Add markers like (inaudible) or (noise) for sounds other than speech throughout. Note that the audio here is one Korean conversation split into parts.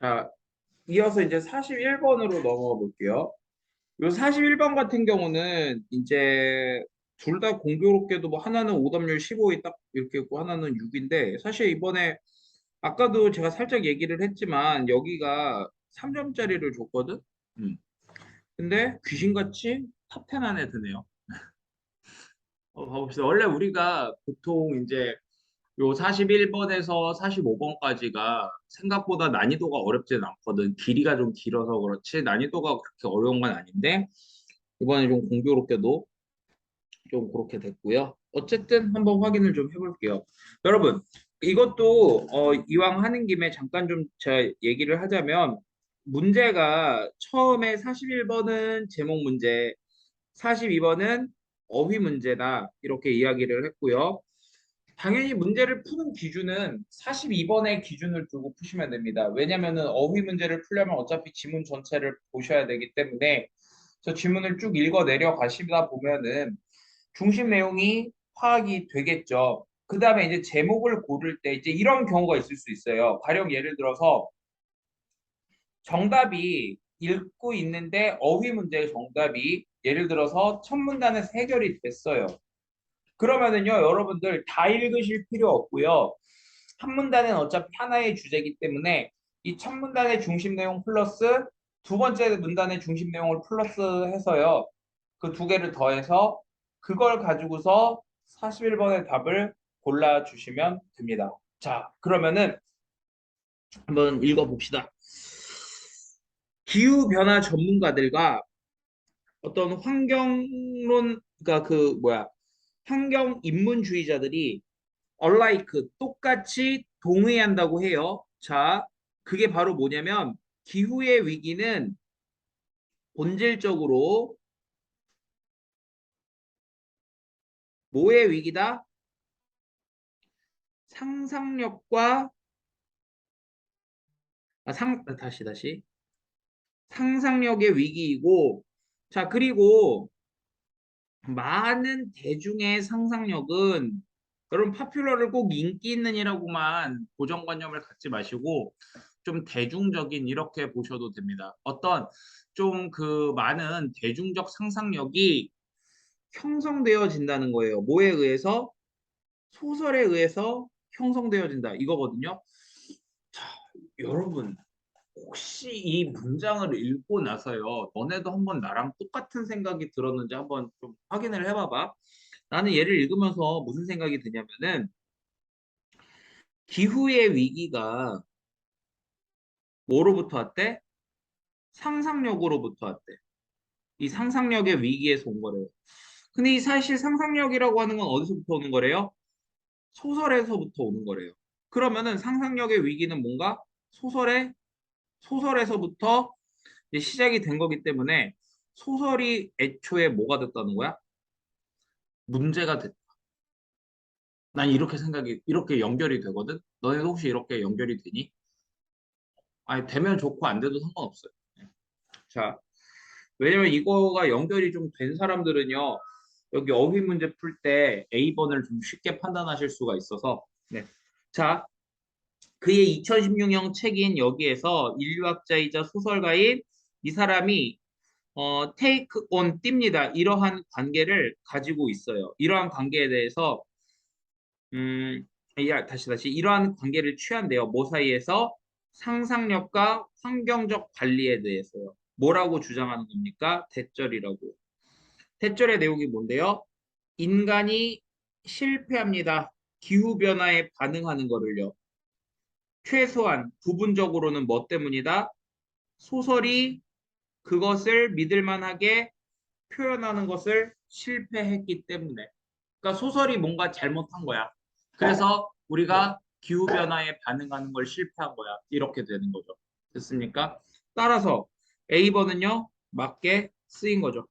자, 이어서 이제 41번으로 넘어가 볼게요. 요 41번 같은 경우는 이제 둘 다 공교롭게도 뭐 하나는 오답률 15이 딱 이렇게 있고 하나는 6인데 사실 이번에 아까도 제가 살짝 얘기를 했지만 여기가 3점짜리를 줬거든? 음. 근데 귀신같이 탑10 안에 드네요. (laughs) 어, 봐봅시다. 원래 우리가 보통 이제 요 41번에서 45번까지가 생각보다 난이도가 어렵진 않거든. 길이가 좀 길어서 그렇지 난이도가 그렇게 어려운 건 아닌데 이번에 좀 공교롭게도 좀 그렇게 됐고요. 어쨌든 한번 확인을 좀 해볼게요. 여러분 이것도 어, 이왕 하는 김에 잠깐 좀 제가 얘기를 하자면 문제가 처음에 41번은 제목 문제, 42번은 어휘 문제다 이렇게 이야기를 했고요. 당연히 문제를 푸는 기준은 42번의 기준을 두고 푸시면 됩니다. 왜냐면은 어휘 문제를 풀려면 어차피 지문 전체를 보셔야 되기 때문에 저 지문을 쭉 읽어 내려 가시다 보면은 중심 내용이 파악이 되겠죠. 그 다음에 이제 제목을 고를 때 이제 이런 경우가 있을 수 있어요. 가령 예를 들어서 정답이 읽고 있는데 어휘 문제의 정답이 예를 들어서 첫 문단에서 해결이 됐어요. 그러면은요, 여러분들 다 읽으실 필요 없고요. 한 문단은 어차피 하나의 주제이기 때문에 이 첫 문단의 중심 내용 플러스 두 번째 문단의 중심 내용을 플러스 해서요. 그 두 개를 더해서 그걸 가지고서 41번의 답을 골라주시면 됩니다. 자, 그러면은 한번 읽어봅시다. 기후변화 전문가들과 어떤 환경론, 그러니까 그 뭐야, 환경 인문주의자들이 alike 똑같이 동의한다고 해요. 자, 그게 바로 뭐냐면 기후의 위기는 본질적으로 뭐의 위기다? 상상력과 아, 상 다시 다시 상상력의 위기이고 자 그리고 많은 대중의 상상력은 여러분 파퓰러를 꼭 인기 있는 이라고만 고정관념을 갖지 마시고 좀 대중적인 이렇게 보셔도 됩니다. 어떤 좀 그 많은 대중적 상상력이 형성되어진다는 거예요. 뭐에 의해서? 소설에 의해서 형성되어진다. 이거거든요. 자, 여러분 혹시 이 문장을 읽고 나서요, 너네도 한번 나랑 똑같은 생각이 들었는지 한번 좀 확인을 해봐봐. 나는 얘를 읽으면서 무슨 생각이 드냐면은, 기후의 위기가 뭐로부터 왔대? 상상력으로부터 왔대. 이 상상력의 위기에서 온 거래요. 근데 이 사실 상상력이라고 하는 건 어디서부터 오는 거래요? 소설에서부터 오는 거래요. 그러면은 상상력의 위기는 뭔가 소설의 소설에서부터 시작이 된 거기 때문에 소설이 애초에 뭐가 됐다는 거야? 문제가 됐다. 난 이렇게 생각이 이렇게 연결이 되거든. 너네도 혹시 이렇게 연결이 되니? 아니 되면 좋고 안 돼도 상관없어요. 자, 왜냐면 이거가 연결이 좀 된 사람들은요. 여기 어휘 문제 풀 때 A번을 좀 쉽게 판단하실 수가 있어서 네. 자, 그의 2016년 책인 여기에서 인류학자이자 소설가인 이 사람이 어, take on 띱니다. 이러한 관계를 가지고 있어요. 이러한 관계에 대해서 음, 야, 다시 다시 이러한 관계를 취한대요. 뭐 사이에서 상상력과 환경적 관리에 대해서요. 뭐라고 주장하는 겁니까? 대절이라고. 대절의 내용이 뭔데요? 인간이 실패합니다. 기후 변화에 반응하는 거를요. 최소한 부분적으로는 뭐 때문이다? 소설이 그것을 믿을만하게 표현하는 것을 실패했기 때문에. 그러니까 소설이 뭔가 잘못한 거야. 그래서 우리가 기후 변화에 반응하는 걸 실패한 거야. 이렇게 되는 거죠. 됐습니까? 따라서 A번은요, 맞게 쓰인 거죠.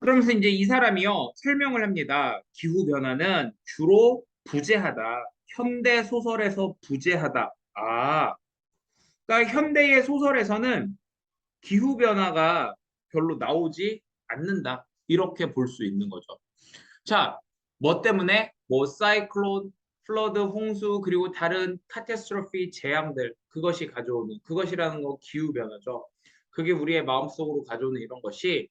그러면서 이제 이 사람이요, 설명을 합니다. 기후 변화는 주로 부재하다. 현대 소설에서 부재하다. 아, 그러니까 현대의 소설에서는 기후 변화가 별로 나오지 않는다. 이렇게 볼 수 있는 거죠. 자, 뭐 때문에? 뭐 사이클론, 플러드, 홍수, 그리고 다른 카테스트로피 재앙들 그것이 가져오는 그것이라는 거 기후 변화죠. 그게 우리의 마음속으로 가져오는 이런 것이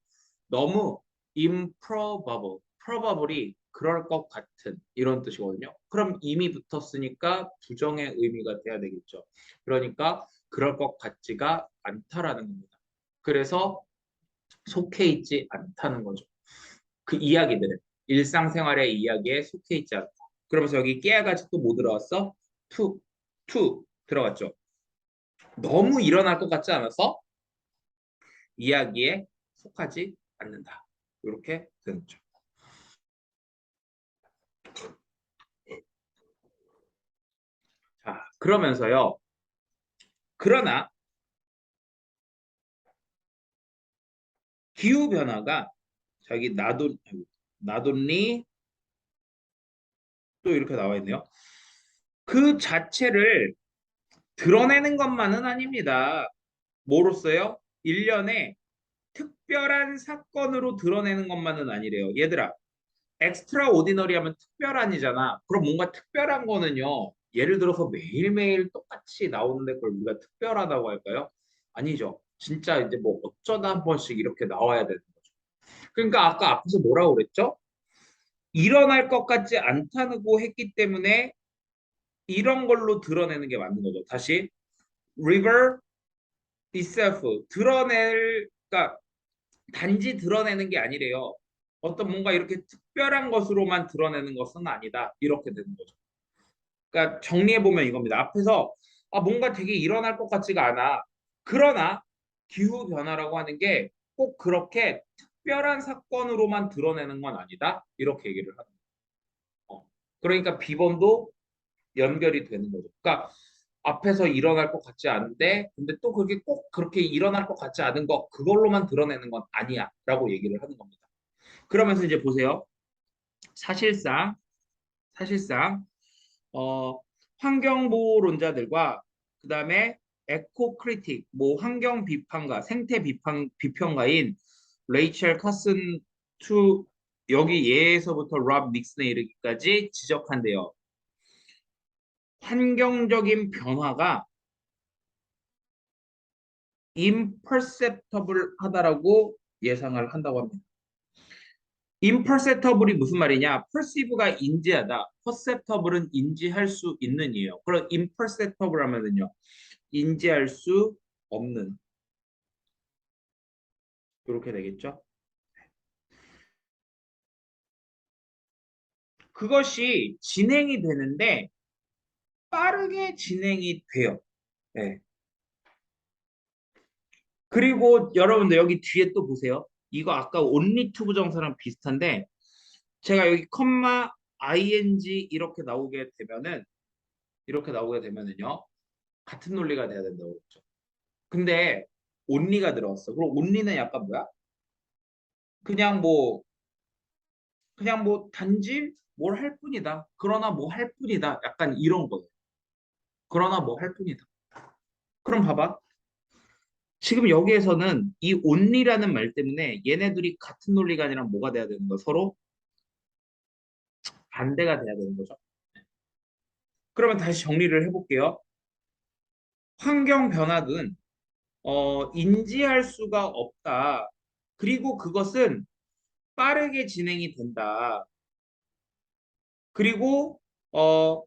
너무 improbable, probably 그럴 것 같은 이런 뜻이거든요. 그럼 이미 붙었으니까 부정의 의미가 돼야 되겠죠. 그러니까 그럴 것 같지가 않다라는 겁니다. 그래서 속해 있지 않다는 거죠. 그 이야기들은 일상생활의 이야기에 속해 있지 않다. 그러면서 여기 깨야가지 또뭐 들어왔어? to, to 들어갔죠. 너무 일어날 것 같지 않아서 이야기에 속하지 않는다. 이렇게 되는 거죠. 자, 그러면서요. 그러나 기후 변화가 자기 나돈 나돈리 또 이렇게 나와 있네요. 그 자체를 드러내는 것만은 아닙니다. 뭐로써요? 일련의 특별한 사건으로 드러내는 것만은 아니래요. 얘들아, 엑스트라 오디너리 하면 특별한이잖아. 그럼 뭔가 특별한 거는요. 예를 들어서 매일매일 똑같이 나오는데 그걸 우리가 특별하다고 할까요? 아니죠. 진짜 이제 뭐 어쩌다 한 번씩 이렇게 나와야 되는 거죠. 그러니까 아까 앞에서 뭐라고 그랬죠? 일어날 것 같지 않다고 했기 때문에 이런 걸로 드러내는 게 맞는 거죠. 다시 river itself 드러낼 그러니까 단지 드러내는 게 아니래요. 어떤 뭔가 이렇게 특별한 것으로만 드러내는 것은 아니다. 이렇게 되는 거죠. 그러니까 정리해 보면 이겁니다. 앞에서 아 뭔가 되게 일어날 것 같지가 않아. 그러나 기후 변화라고 하는 게 꼭 그렇게 특별한 사건으로만 드러내는 건 아니다. 이렇게 얘기를 하는 거예요. 어. 그러니까 비번도 연결이 되는 거죠. 그러니까 앞에서 일어날 것 같지 않은데 근데 또 그게 꼭 그렇게 일어날 것 같지 않은 거 그걸로만 드러내는 건 아니야 라고 얘기를 하는 겁니다. 그러면서 이제 보세요. 사실상 사실상 어, 환경보호론자들과 그 다음에 에코크리틱, 뭐 환경 비판가, 생태 비판 비평가인 레이첼 카슨 투 여기 예에서부터 랍 닉슨에 이르기까지 지적한대요. 환경적인 변화가 imperceptible 하다라고 예상을 한다고 합니다. Imperceptible이 무슨 말이냐? perceive가 인지하다, perceptible은 인지할 수 있는 이에요. 그럼 imperceptible 하면은요, 인지할 수 없는 이렇게 되겠죠? 그것이 진행이 되는데 빠르게 진행이 돼요. 네. 그리고 여러분들 여기 뒤에 또 보세요. 이거 아까 to 부정사랑 비슷한데 제가 여기 컴마 ing 이렇게 나오게 되면은 이렇게 나오게 되면은요 같은 논리가 돼야 된다고 그랬죠. 근데 only가 들어왔어. 그럼 only는 약간 뭐야? 그냥 뭐 그냥 뭐 단지 뭘 할 뿐이다. 그러나 뭐 할 뿐이다. 약간 이런 거예요. 그러나 뭐 할 뿐이다. 그럼 봐봐. 지금 여기에서는 이 only라는 말 때문에 얘네들이 같은 논리가 아니라 뭐가 돼야 되는 거 서로 반대가 돼야 되는 거죠. 그러면 다시 정리를 해볼게요. 환경 변화는 어, 인지할 수가 없다. 그리고 그것은 빠르게 진행이 된다. 그리고 어,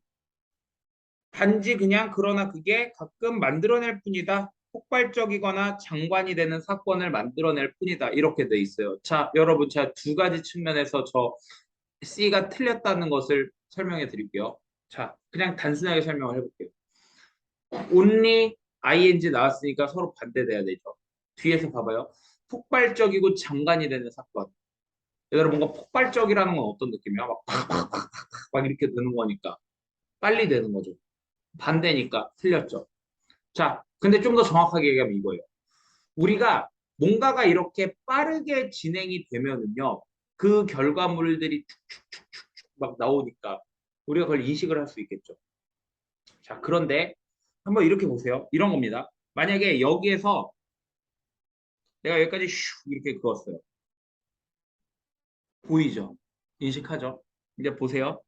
단지 그냥 그러나 그게 가끔 만들어낼 뿐이다. 폭발적이거나 장관이 되는 사건을 만들어낼 뿐이다. 이렇게 돼 있어요. 자, 여러분, 제가 두 가지 측면에서 저 C가 틀렸다는 것을 설명해 드릴게요. 자, 그냥 단순하게 설명을 해볼게요. only ing 나왔으니까 서로 반대돼야 되죠. 뒤에서 봐봐요. 폭발적이고 장관이 되는 사건. 얘들아 뭔가 폭발적이라는 건 어떤 느낌이야? 막, 팍팍팍팍 막 이렇게 되는 거니까 빨리 되는 거죠. 반대니까 틀렸죠. 자, 근데 좀 더 정확하게 얘기하면 이거예요. 우리가 뭔가가 이렇게 빠르게 진행이 되면은요, 그 결과물들이 축축축축축 막 나오니까 우리가 그걸 인식을 할 수 있겠죠. 자, 그런데 한번 이렇게 보세요. 이런 겁니다. 만약에 여기에서 내가 여기까지 슉 이렇게 그었어요. 보이죠? 인식하죠? 이제 보세요.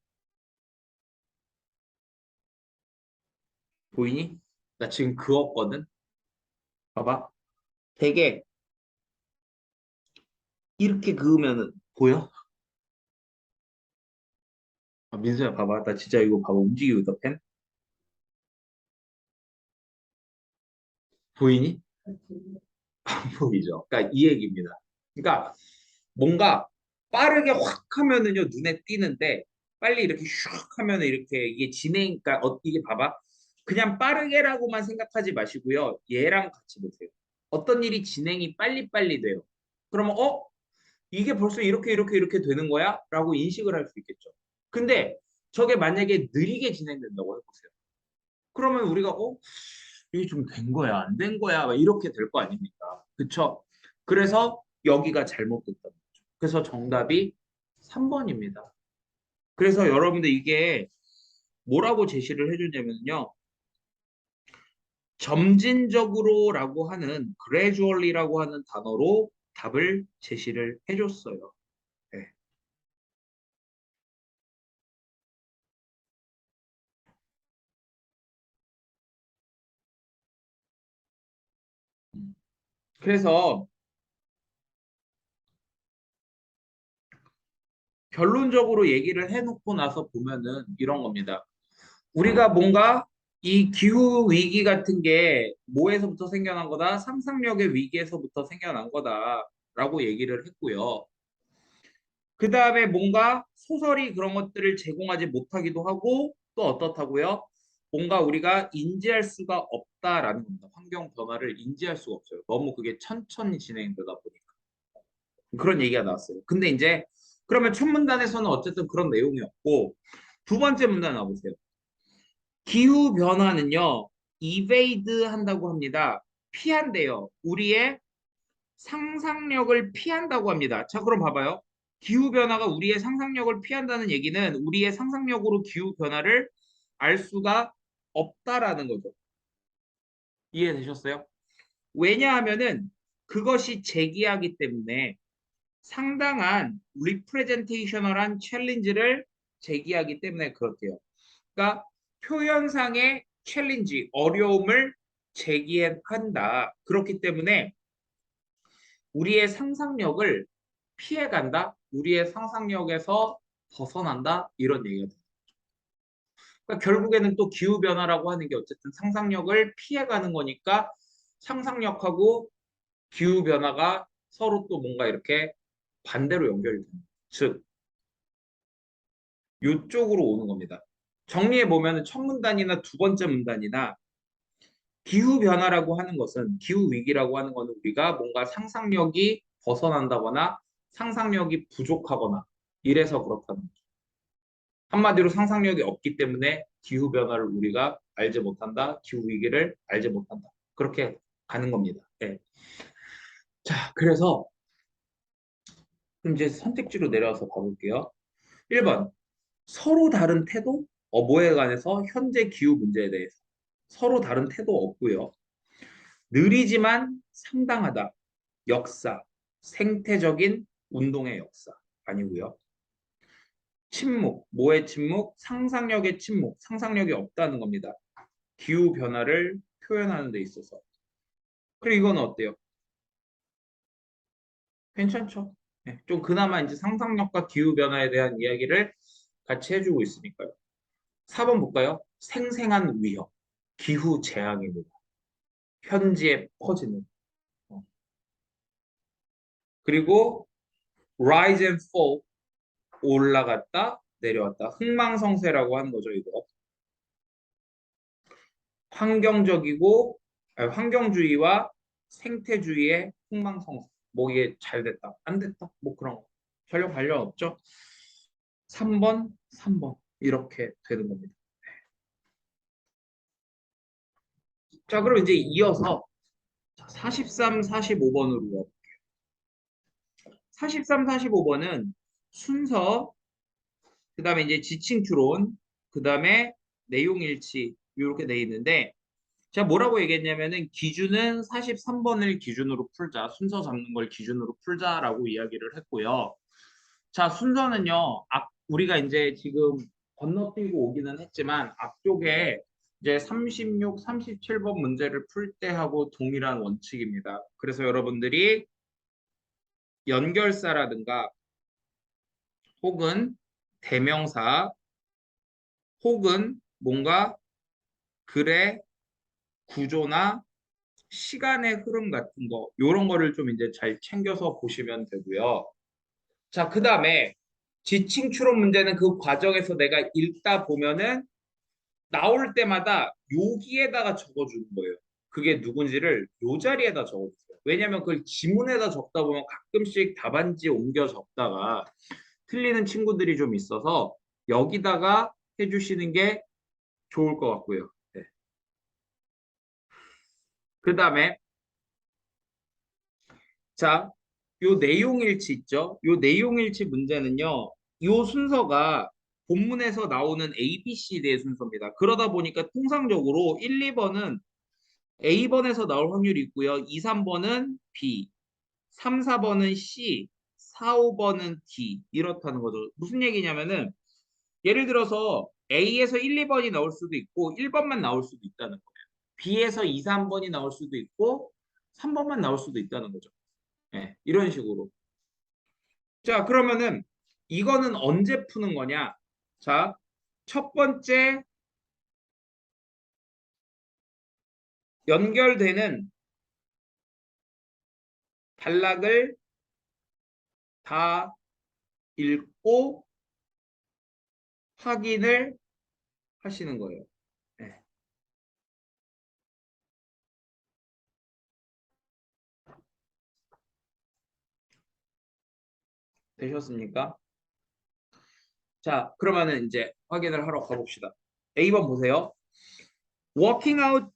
보이니? 나 지금 그었거든. 봐봐. 되게 이렇게 그으면은 보여? 아, 민수야 봐봐. 나 진짜 이거 봐봐. 움직이고 있다 펜. 보이니? 안 보이죠? 그러니까 이 얘기입니다. 그러니까 뭔가 빠르게 확 하면은요 눈에 띄는데 빨리 이렇게 슉 하면은 이렇게 이게 진행 그러니까 어, 이게 봐봐 그냥 빠르게라고만 생각하지 마시고요. 얘랑 같이 보세요. 어떤 일이 진행이 빨리빨리 돼요. 그러면 어? 이게 벌써 이렇게 이렇게 이렇게 되는 거야? 라고 인식을 할 수 있겠죠. 근데 저게 만약에 느리게 진행된다고 해보세요. 그러면 우리가 어? 이게 좀 된 거야 안 된 거야? 막 이렇게 될 거 아닙니까? 그쵸? 그래서 여기가 잘못됐다 그래서 정답이 3번입니다. 그래서 여러분들 이게 뭐라고 제시를 해주냐면요. 점진적으로라고 하는 gradually라고 하는 단어로 답을 제시를 해줬어요. 네. 음. 그래서 결론적으로 얘기를 해놓고 나서 보면은 이런 겁니다. 우리가 뭔가 이 기후 위기 같은 게 뭐에서부터 생겨난 거다? 상상력의 위기에서부터 생겨난 거다라고 얘기를 했고요. 그 다음에 뭔가 소설이 그런 것들을 제공하지 못하기도 하고 또 어떻다고요? 뭔가 우리가 인지할 수가 없다라는 겁니다. 환경 변화를 인지할 수가 없어요. 너무 그게 천천히 진행되다 보니까. 그런 얘기가 나왔어요. 근데 이제 그러면 첫 문단에서는 어쨌든 그런 내용이 없고 두 번째 문단 나보세요. 기후 변화는요. evade 한다고 합니다. 피한대요. 우리의 상상력을 피한다고 합니다. 자, 그럼 봐봐요. 기후 변화가 우리의 상상력을 피한다는 얘기는 우리의 상상력으로 기후 변화를 알 수가 없다라는 거죠. 이해되셨어요? 왜냐하면은 그것이 제기하기 때문에 상당한 리프레젠테이셔널한 챌린지를 제기하기 때문에 그렇대요. 그러니까 표현상의 챌린지, 어려움을 제기한다. 그렇기 때문에 우리의 상상력을 피해간다. 우리의 상상력에서 벗어난다. 이런 얘기가 돼요. 그러니까 결국에는 또 기후 변화라고 하는 게 어쨌든 상상력을 피해가는 거니까 상상력하고 기후 변화가 서로 또 뭔가 이렇게 반대로 연결이 됩니다. 즉, 이쪽으로 오는 겁니다. 정리해 보면 첫 문단이나 두 번째 문단이나 기후 변화라고 하는 것은 기후 위기라고 하는 것은 우리가 뭔가 상상력이 벗어난다거나 상상력이 부족하거나 이래서 그렇다는 거죠. 한마디로 상상력이 없기 때문에 기후 변화를 우리가 알지 못한다. 기후 위기를 알지 못한다. 그렇게 가는 겁니다. 네. 자, 그래서 이제 선택지로 내려와서 봐볼게요. 1번 서로 다른 태도? 어, 뭐에 관해서 현재 기후 문제에 대해서 서로 다른 태도 없고요. 느리지만 상당하다. 역사, 생태적인 운동의 역사 아니고요. 침묵, 뭐의 침묵? 상상력의 침묵, 상상력이 없다는 겁니다. 기후 변화를 표현하는 데 있어서. 그리고 이건 어때요? 괜찮죠? 네, 좀 그나마 이제 상상력과 기후 변화에 대한 이야기를 같이 해주고 있으니까요. 4번 볼까요? 생생한 위협, 기후 재앙입니다. 현지에 퍼지는. 어. 그리고 rise and fall, 올라갔다, 내려왔다. 흥망성쇠라고 하는 거죠, 이거. 환경적이고, 아니, 환경주의와 생태주의의 흥망성쇠. 뭐 이게 잘 됐다, 안 됐다, 뭐 그런 거. 전혀 관련 없죠. 3번, 3번 이렇게 되는 겁니다. 자, 그럼 이제 이어서 43, 45번으로 가볼게요. 43, 45번은 순서, 그 다음에 이제 지칭 추론, 그 다음에 내용 일치 이렇게 돼 있는데 제가 뭐라고 얘기했냐면은 기준은 43번을 기준으로 풀자. 순서 잡는 걸 기준으로 풀자라고 이야기를 했고요. 자, 순서는요. 앞 우리가 이제 지금 건너뛰고 오기는 했지만 앞쪽에 이제 36, 37번 문제를 풀 때 하고 동일한 원칙입니다. 그래서 여러분들이 연결사라든가 혹은 대명사 혹은 뭔가 글의 구조나 시간의 흐름 같은 거 이런 거를 좀 이제 잘 챙겨서 보시면 되고요. 자, 그 다음에 지칭 추론 문제는 그 과정에서 내가 읽다 보면은 나올 때마다 여기에다가 적어주는 거예요. 그게 누군지를 요 자리에다 적어주세요. 왜냐하면 그걸 지문에다 적다 보면 가끔씩 답안지 옮겨 적다가 틀리는 친구들이 좀 있어서 여기다가 해주시는 게 좋을 것 같고요. 네. 그 다음에 자, 요 내용일치 있죠? 요 내용일치 문제는요. 요 순서가 본문에서 나오는 A, B, C 의 순서입니다. 그러다 보니까 통상적으로 1, 2번은 A번에서 나올 확률이 있고요. 2, 3번은 B, 3, 4번은 C, 4, 5번은 D 이렇다는 거죠. 무슨 얘기냐면은 예를 들어서 A에서 1, 2번이 나올 수도 있고 1번만 나올 수도 있다는 거예요. B에서 2, 3번이 나올 수도 있고 3번만 나올 수도 있다는 거죠. 네, 이런 식으로. 자, 그러면은 이거는 언제 푸는 거냐? 자, 첫 번째 연결되는 단락을 다 읽고 확인을 하시는 거예요. 네. 되셨습니까? 자, 그러면은 이제 확인을 하러 가봅시다. A번 보세요. Walking out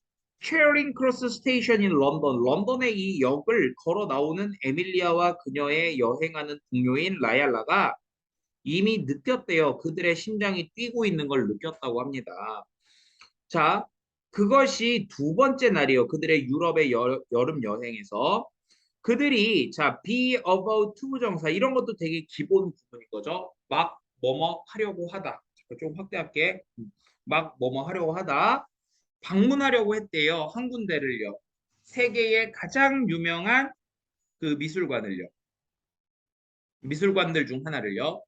Charing Cross Station in London. 런던의 이 역을 걸어 나오는 에밀리아와 그녀의 여행하는 동료인 라얄라가 이미 느꼈대요. 그들의 심장이 뛰고 있는 걸 느꼈다고 합니다. 자, 그것이 두 번째 날이요. 그들의 유럽의 여, 여름 여행에서 그들이 자 be about to 정사 이런 것도 되게 기본 부분인 거죠. 막 뭐뭐 하려고 하다. 좀 확대할게. 막 뭐뭐 하려고 하다. 방문하려고 했대요. 한 군데를요. 세계의 가장 유명한 그 미술관을요. 미술관들 중 하나를요.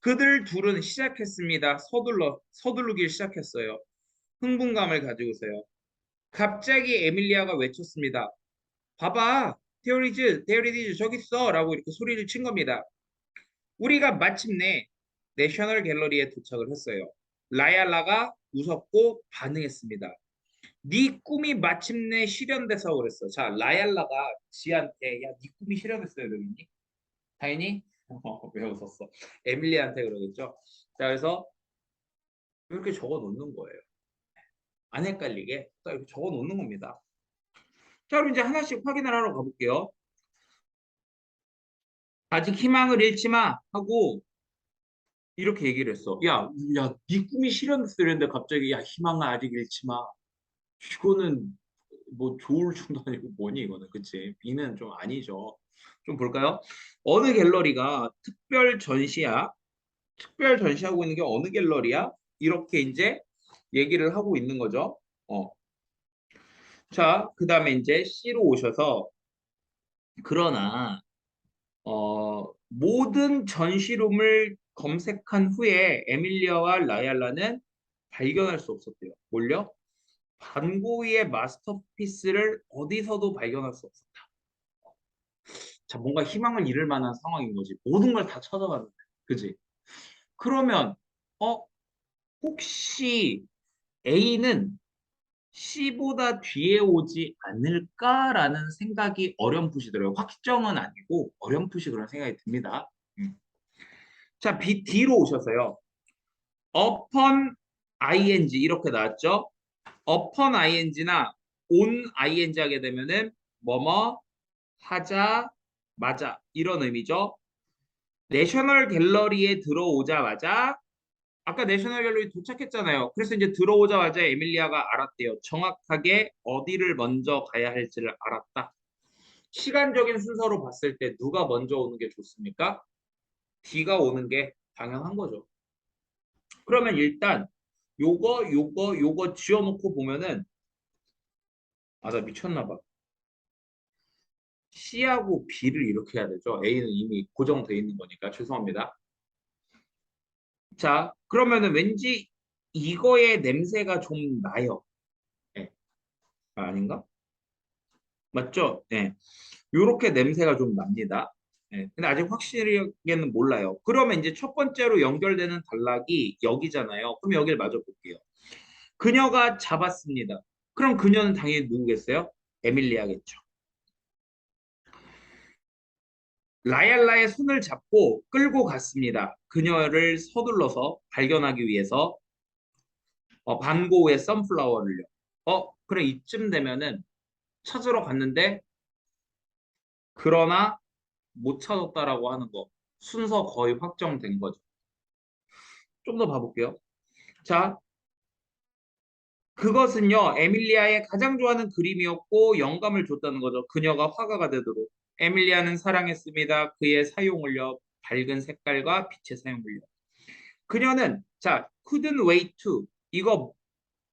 그들 둘은 시작했습니다. 서둘러 서두르길 시작했어요. 흥분감을 가지고서요. 갑자기 에밀리아가 외쳤습니다. 봐봐, 데어리즈, 데어리즈 저기 있어 라고 이렇게 소리를 친 겁니다. 우리가 마침내 내셔널 갤러리에 도착을 했어요. 라얄라가 웃었고 반응했습니다. 네 꿈이 마침내 실현돼서 그랬어. 자, 라얄라가 지한테 야, 네 꿈이 실현됐어요, 이러겠니? 당연히 (laughs) 어, 왜 웃었어? 에밀리한테 그러겠죠. 자, 그래서 이렇게 적어 놓는 거예요. 안 헷갈리게 딱 이렇게 적어 놓는 겁니다. 자, 그럼 이제 하나씩 확인을 하러 가볼게요. 아직 희망을 잃지 마 하고 이렇게 얘기를 했어. 야, 야, 네 꿈이 실현됐어 이랬는데 갑자기 야, 희망을 아직 잃지 마. 이거는 뭐 좋을 정도 아니고 뭐니 이거는 그치? B는 좀 아니죠. 좀 볼까요? 어느 갤러리가 특별 전시야? 특별 전시하고 있는 게 어느 갤러리야? 이렇게 이제 얘기를 하고 있는 거죠. 어. 자, 그 다음에 이제 C로 오셔서 그러나 어, 모든 전시룸을 검색한 후에 에밀리아와 라얄라는 발견할 수 없었대요. 뭘요? 반고이의 마스터피스를 어디서도 발견할 수 없었다. 자, 뭔가 희망을 잃을 만한 상황인 거지. 모든 걸 다 찾아봤는데, 그지? 그러면 어 혹시 A는 C보다 뒤에 오지 않을까라는 생각이 어렴풋이 들어요. 확정은 아니고 어렴풋이 그런 생각이 듭니다. 음. 자, B, D로 오셔서요. upon ing 이렇게 나왔죠? upon ing나 on ing 하게 되면은 뭐뭐 하자 맞아 이런 의미죠. 내셔널 갤러리에 들어오자마자 아까 내셔널 갤러리 도착했잖아요. 그래서 이제 들어오자마자 에밀리아가 알았대요. 정확하게 어디를 먼저 가야 할지를 알았다. 시간적인 순서로 봤을 때 누가 먼저 오는 게 좋습니까? D가 오는 게 당연한 거죠. 그러면 일단 요거 요거 요거 지어놓고 보면은 아 나 미쳤나 봐. C하고 B를 이렇게 해야 되죠. A는 이미 고정되어 있는 거니까 죄송합니다. 자, 그러면은 왠지 이거의 냄새가 좀 나요. 네. 아, 아닌가? 맞죠? 네. 요렇게 냄새가 좀 납니다. 네. 근데 아직 확실하게는 몰라요. 그러면 이제 첫 번째로 연결되는 단락이 여기잖아요. 그럼 여기를 마저 볼게요. 그녀가 잡았습니다. 그럼 그녀는 당연히 누구겠어요? 에밀리아겠죠. 라얄라의 손을 잡고 끌고 갔습니다. 그녀를 서둘러서 발견하기 위해서 어, 반고의 선플라워를요. 어, 그래 이쯤 되면은 찾으러 갔는데 그러나 못 찾았다라고 하는 거 순서 거의 확정된 거죠. 좀 더 봐볼게요. 자, 그것은요 에밀리아의 가장 좋아하는 그림이었고 영감을 줬다는 거죠. 그녀가 화가가 되도록. 에밀리아는 사랑했습니다. 그의 사용을요 밝은 색깔과 빛의 사용을요. 그녀는 자 couldn't wait to 이거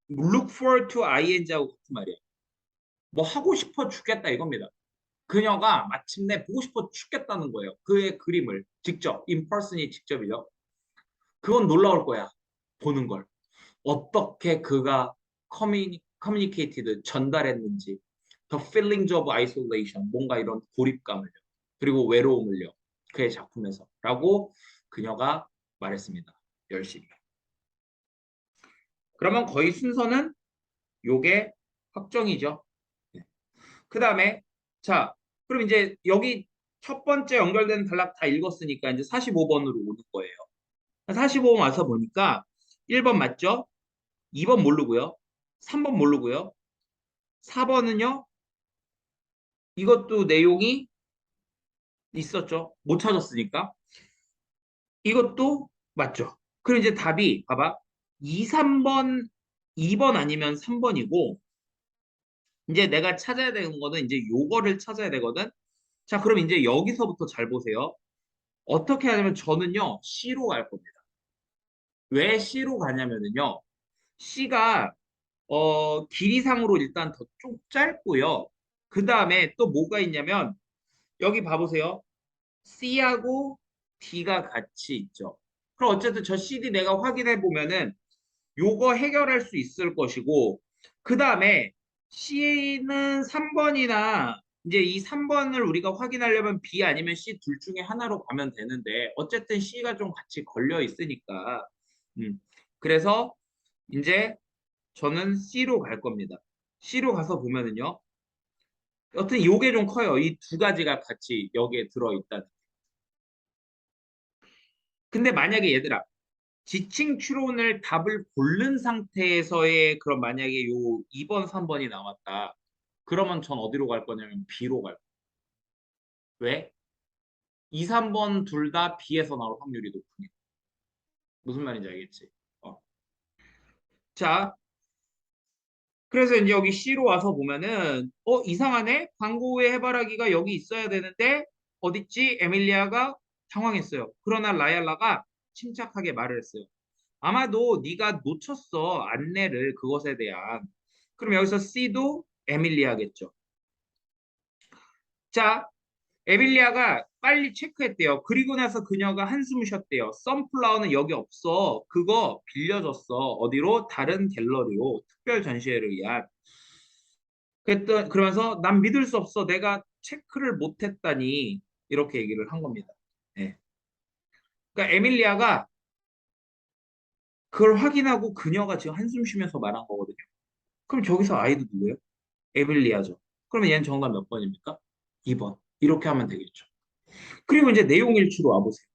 look forward to ing하고 같은 말이에요. 뭐 하고 싶어 죽겠다 이겁니다. 그녀가 마침내 보고 싶어 죽겠다는 거예요. 그의 그림을 직접 person이 직접이죠. 그건 놀라울 거야. 보는 걸. 어떻게 그가 커뮤니, 커뮤니케이티드 전달했는지 The feelings of isolation 뭔가 이런 고립감을요. 그리고 외로움을요. 그의 작품에서 라고 그녀가 말했습니다. 열심히. 그러면 거의 순서는 요게 확정이죠. 그 다음에 자 그럼 이제 여기 첫 번째 연결된 단락 다 읽었으니까 이제 45번으로 오는 거예요. 45번 와서 보니까 1번 맞죠? 2번 모르고요. 3번 모르고요. 4번은요. 이것도 내용이 있었죠. 못 찾았으니까. 이것도 맞죠. 그럼 이제 답이 봐봐. 2, 3번, 2번 아니면 3번이고 이제 내가 찾아야 되는 거는 이제 요거를 찾아야 되거든. 자, 그럼 이제 여기서부터 잘 보세요. 어떻게 하냐면 저는요, C로 갈 겁니다. 왜 C로 가냐면은요, C가 어, 길이상으로 일단 더 좀 짧고요. 그 다음에 또 뭐가 있냐면 여기 봐보세요. C하고 D가 같이 있죠. 그럼 어쨌든 저 CD 내가 확인해 보면은 요거 해결할 수 있을 것이고 그 다음에 C는 3번이나 이제 이 3번을 우리가 확인하려면 B 아니면 C 둘 중에 하나로 가면 되는데 어쨌든 C가 좀 같이 걸려 있으니까 음. 그래서 이제 저는 C로 갈 겁니다. C로 가서 보면은요. 여튼 요게 좀 커요. 이 두 가지가 같이 여기에 들어있다는. 근데 만약에 얘들아 지칭 추론을 답을 고른 상태에서의 그런 만약에 요 2번, 3번이 나왔다. 그러면 전 어디로 갈 거냐면 B로 갈 거예요. 왜? 2, 3번 둘 다 B에서 나올 확률이 높으니까. 무슨 말인지 알겠지? 어. 자, 그래서 이제 여기 C로 와서 보면은 어 이상하네 광고의 해바라기가 여기 있어야 되는데 어딨지? 에밀리아가 당황했어요. 그러나 라얄라가 침착하게 말을 했어요. 아마도 네가 놓쳤어 안내를 그것에 대한. 그럼 여기서 C도 에밀리아겠죠. 자, 에밀리아가 빨리 체크했대요. 그리고 나서 그녀가 한숨 쉬었대요. 선플라워는 여기 없어. 그거 빌려줬어. 어디로? 다른 갤러리로 특별 전시회를 위한. 그랬더, 그러면서 난 믿을 수 없어. 내가 체크를 못했다니 이렇게 얘기를 한 겁니다. 네. 그러니까 에밀리아가 그걸 확인하고 그녀가 지금 한숨 쉬면서 말한 거거든요. 그럼 저기서 아이도 누구예요? 에밀리아죠. 그러면 얘는 정답 몇 번입니까? 2번. 이렇게 하면 되겠죠. 그리고 이제 내용 일치로 와보세요.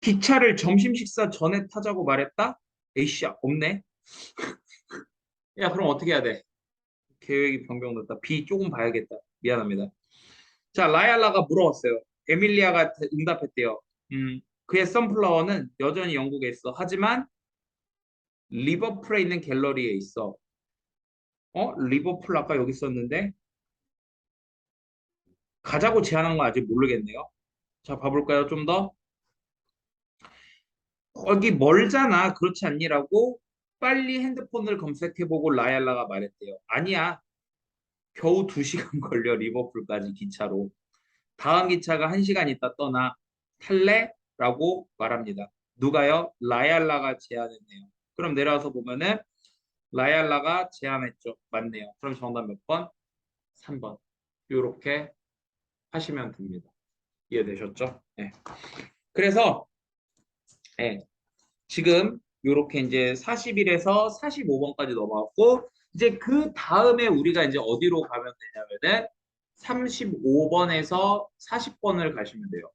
기차를 점심 식사 전에 타자고 말했다? 에이씨야, 없네. (laughs) 야, 그럼 어떻게 해야 돼? 계획이 변경됐다. B 조금 봐야겠다. 미안합니다. 자, 라얄라가 물어봤어요. 에밀리아가 응답했대요. 음, 그의 선플라워는 여전히 영국에 있어. 하지만 리버풀에 있는 갤러리에 있어. 어? 리버풀 아까 여기 있었는데 가자고 제안한 거 아직 모르겠네요. 자, 봐볼까요? 좀 더. 여기 멀잖아. 그렇지 않니라고 빨리 핸드폰을 검색해보고 라얄라가 말했대요. 아니야. 겨우 2시간 (laughs) 걸려 리버풀까지 기차로. 다음 기차가 1시간 있다 떠나 탈래? 라고 말합니다. 누가요? 라얄라가 제안했네요. 그럼 내려와서 보면은 라얄라가 제안했죠. 맞네요. 그럼 정답 몇 번? 3번. 이렇게 하시면 됩니다. 이해되셨죠? 네. 그래서 네. 지금 이렇게 이제 41에서 45번까지 넘어갔고 이제 그 다음에 우리가 이제 어디로 가면 되냐면은 35번에서 40번을 가시면 돼요.